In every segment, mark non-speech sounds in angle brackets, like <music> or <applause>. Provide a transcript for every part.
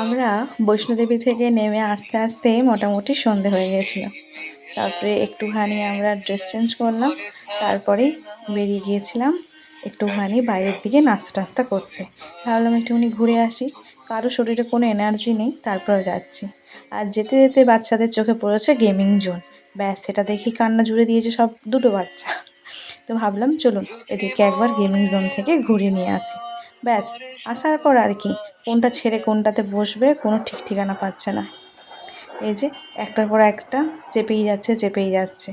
আমরা বৈষ্ণোদেবী থেকে নেমে আস্তে আস্তে মোটামুটি সন্ধে হয়ে গেছিল। তারপরে একটুখানি আমরা ড্রেস চেঞ্জ করলাম তারপরেই বেরিয়ে গিয়েছিলাম একটুখানি বাইরের দিকে নাস্তা টাস্তা করতে। ভাবলাম একটুখানি ঘুরে আসি, কারও শরীরে কোনো এনার্জি নেই, তারপরে যাচ্ছি। আর যেতে যেতে বাচ্চাদের চোখে পড়েছে গেমিং জোন ব্যাস, সেটা দেখি কান্না জুড়ে দিয়েছে সব দুটো বাচ্চা। তো ভাবলাম, চলুন এদেরকে একবার গেমিং জোন থেকে ঘুরিয়ে নিয়ে আসি। ব্যাস, আসার পর আর কি, কোনটা ছেড়ে কোনটাতে বসবে কোনো ঠিক ঠিকানা পাচ্ছে না। এই যে, একটার পর একটা, চেপেই যাচ্ছে চেপেই যাচ্ছে।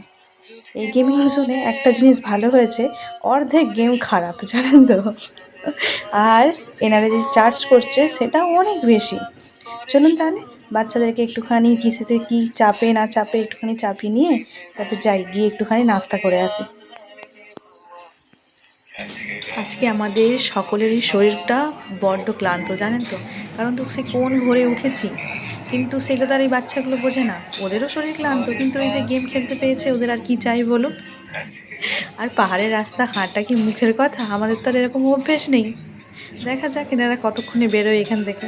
এই গেমিং জোনে একটা জিনিস ভালো হয়েছে, অর্ধেক গেম খারাপ, জানেন তো। আর এনারা যে চার্জ করছে সেটা অনেক বেশি। চলুন তাহলে, বাচ্চাদেরকে একটুখানি কিসেতে কি চাপে না চাপে একটুখানি চাপিয়ে নিয়ে, তারপর যাই, গিয়ে একটুখানি নাস্তা করে আসি। আজকে আমাদের সকলেরই শরীরটা বড্ড ক্লান্ত, জানেন তো? কারণ তো সে কোন ভোরে উঠেছি। কিন্তু সেটা তার এই বাচ্চাগুলো বোঝে না। ওদেরও শরীর ক্লান্ত, কিন্তু এই যে গেম খেলতে পেয়েছে ওদের আর কি চাই বলো আর পাহাড়ের রাস্তা হাঁটা কি মুখের কথা? আমাদের তো আর এরকম অভ্যেস নেই। দেখা যাক এনারা কতক্ষণে বেরোয় এখান থেকে।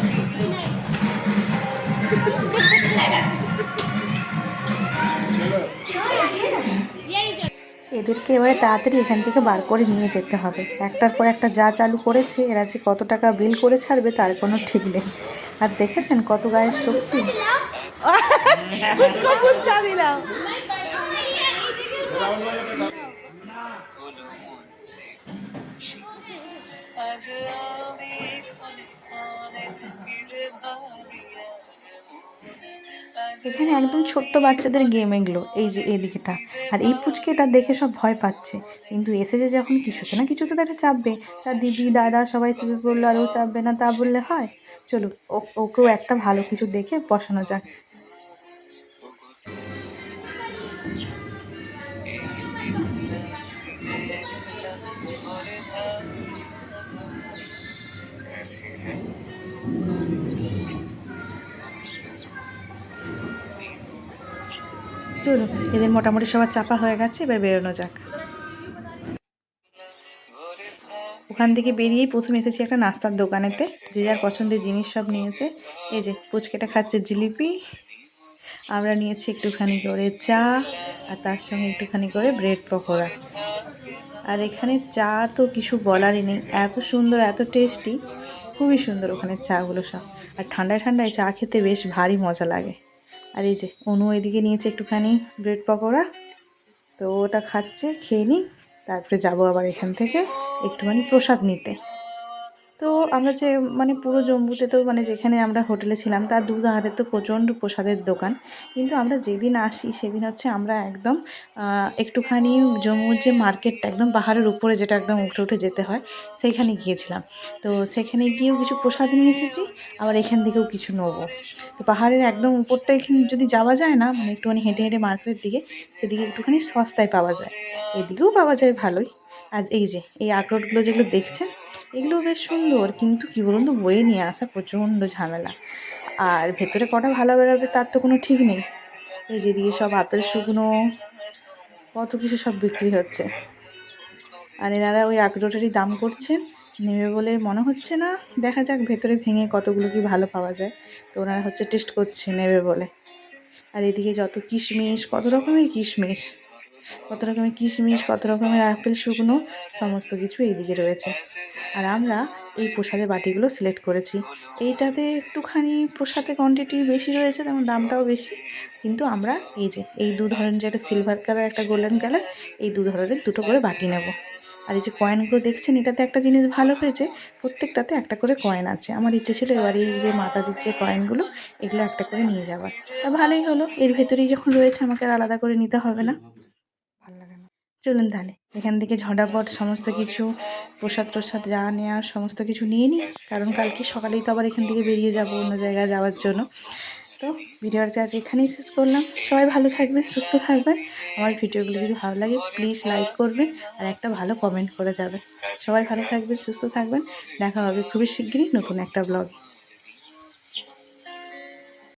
এদেরকে এবারে তাড়াতাড়ি এখান থেকে বার করে নিয়ে যেতে হবে। একটার পর একটা যা চালু করেছে এরা যে কত টাকা বিল করে ছাড়বে তার কোনো ঠিক নেই। আর দেখেছেন কত গায়ের শক্তি? <laughs> এখানে একদম ছোট্ট বাচ্চাদের গেম এগুলো, এই যে এদিকেটা। আর এই পুচকে পুচকেটা দেখে সব ভয় পাচ্ছে। কিন্তু এসেছে যখন কিছুতে না কিছুতে তো চাপবে। তার দিদি, দাদা সবাই চেপে পড়ল, আর ও চাপবে না তা বললে হয়? চলো ওকেও একটা ভালো কিছু দেখে বসানো যাক। চলুন, এদের মোটামুটি সবার চাপা হয়ে গেছে, এবার বেরোনো যাক। ওখান থেকে বেরিয়েই প্রথম এসেছি একটা নাস্তার দোকানেতে, যে যার পছন্দের জিনিস সব নিয়েছে। এই যে, পুচকেটা খাচ্ছে জিলিপি। আমরা নিয়েছি একটুখানি করে চা, আর তার সঙ্গে একটুখানি করে ব্রেড পকোড়া। আর এখানে চা তো কিছু বলারই নেই, এত সুন্দর, এত টেস্টি, খুবই সুন্দর ওখানে চাগুলো সব। আর ঠান্ডায় ঠান্ডায় চা খেতে বেশ ভারী মজা লাগে। আর এই যে, অনু এদিকে নিয়েছে একটুখানি ব্রেড পকোড়া। তো ওটা খাচ্ছে, খেয়ে নিই তারপরে যাব আবার এখান থেকে একটুখানি প্রসাদ নিতে। আমরা যে মানে পুরো জম্মুতে তো মানে যেখানে আমরা হোটেলে ছিলাম, তার দুধারে তো প্রচণ্ড প্রসাদের দোকান। কিন্তু আমরা যেদিন আসি, সেদিন হচ্ছে আমরা একদম একটুখানি জম্মুর যে মার্কেটটা, একদম পাহাড়ের উপরে যেটা একদম উঠে উঠে যেতে হয় সেইখানে গিয়েছিলাম। তো সেখানে গিয়েও কিছু প্রসাদ নিয়ে এসেছি, আবার এখান থেকেও কিছু নেব। তো পাহাড়ের একদম উপরটা এখানে যদি যাওয়া যায় না মানে একটুখানি হেঁটে হেঁটে মার্কেটের দিকে, সেদিকে একটুখানি সস্তায় পাওয়া যায়। এদিকেও পাওয়া যায় ভালোই। আর এই যে, এই আখরোটগুলো যেগুলো দেখছেন এগুলো বেশ সুন্দর, কিন্তু কী বলুন তো বয়ে নিয়ে আসা প্রচণ্ড ঝামেলা। আর ভেতরে কটা ভালো বেরোবে তার তো কোনো ঠিক নেই। এই যেদিকে সব আপেল শুকনো, কত কিছু সব বিক্রি হচ্ছে। আর এনারা ওই আখরোটেরই দাম করছেন, নেবে বলে মনে হচ্ছে না। দেখা যাক, ভেতরে ভেঙে কতগুলো কি ভালো পাওয়া যায়। তো ওনারা হচ্ছে টেস্ট করছে নেবে বলে। আর এদিকে যত কিশমিশ, কত রকমের কিশমিশ। কত রকমের কিশমিশ, কত রকমের আপেল, শুকনো, সমস্ত কিছু এইদিকে রয়েছে। আর আমরা এই প্রসাদের বাটিগুলো সিলেক্ট করেছি। এইটাতে একটুখানি প্রসাদের কোয়ান্টিটি বেশি রয়েছে, তেমন দামটাও বেশি। কিন্তু আমরা এই যে, এই দু ধরনের যে একটা সিলভার কালার একটা গোল্ডেন কালার এই দু ধরনের দুটো করে বাটি নেব। আর এই যে কয়েনগুলো দেখছেন, এটাতে একটা জিনিস ভালো হয়েছে, প্রত্যেকটাতে একটা করে কয়েন আছে। আমার ইচ্ছে ছিল এবার এই যে মাথা দিচ্ছে কয়েনগুলো এগুলো একটা করে নিয়ে যাওয়ার। তা ভালোই হলো, এর ভেতরেই যখন রয়েছে, আমাকে আর আলাদা করে নিতে হবে না। চলুন তাহলে। এখান থেকে ঝটাপট সমস্ত কিছু প্রসাদ প্রসাদ যা নেওয়ার সমস্ত কিছু নিয়ে নিই। কারণ কালকে সকালেই তো আবার এখান থেকে বেরিয়ে যাব অন্য জায়গায় যাওয়ার জন্য। তো ভিডিওটা আজ এখানেই শেষ করলাম। সবাই ভালো থাকবেন, সুস্থ থাকবেন। আমার ভিডিওগুলো যদি ভালো লাগে প্লিজ লাইক করবেন আর একটা ভালো কমেন্ট করে যাবেন সবাই ভালো থাকবেন, সুস্থ থাকবেন। দেখা হবে খুবই শিগগিরই নতুন একটা ব্লগ